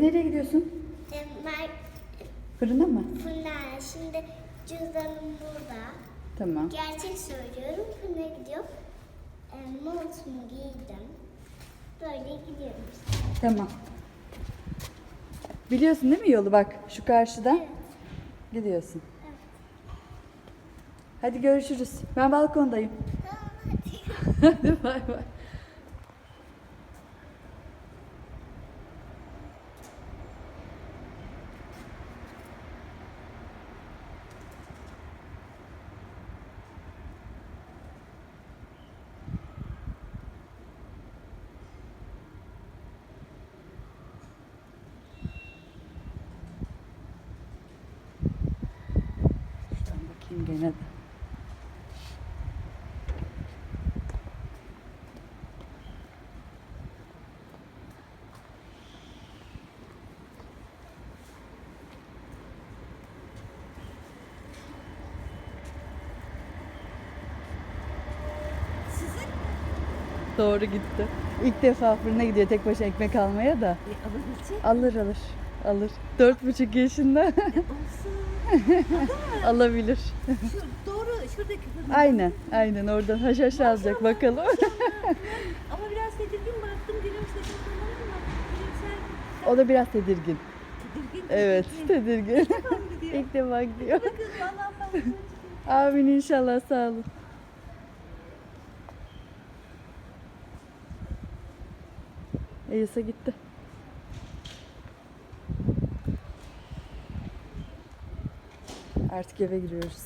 Nereye gidiyorsun? Mer Fırına mı? Fırına şimdi cüzdanım burada. Tamam. Gerçek söylüyorum. Fırına gidiyorum. E, montumu giydim. Böyle gidiyorum. Tamam. Biliyorsun değil mi yolu bak şu karşıda Evet. gidiyorsun. Evet. Hadi görüşürüz. Ben balkondayım. Tamam hadi. Hadi bay bay. Bakayım gene de. Doğru gitti. İlk defa fırına gidiyor tek başına ekmek almaya da. E, alabilecek Alır alır. Alır. Dört buçuk yaşında olsun. alabilir. Şu, doğru şuradaki fırın. Aynen. Aynen oradan haşhaş alacak bakalım. Ama biraz tedirgin baktım gülümsedim tamam mı? Gülümser o da biraz tedirgin. tedirgin. Evet tedirgin. İlk defa gidiyor. Bakın vallahi ben Amin inşallah sağ olun. Elisa gitti. Artık eve giriyoruz.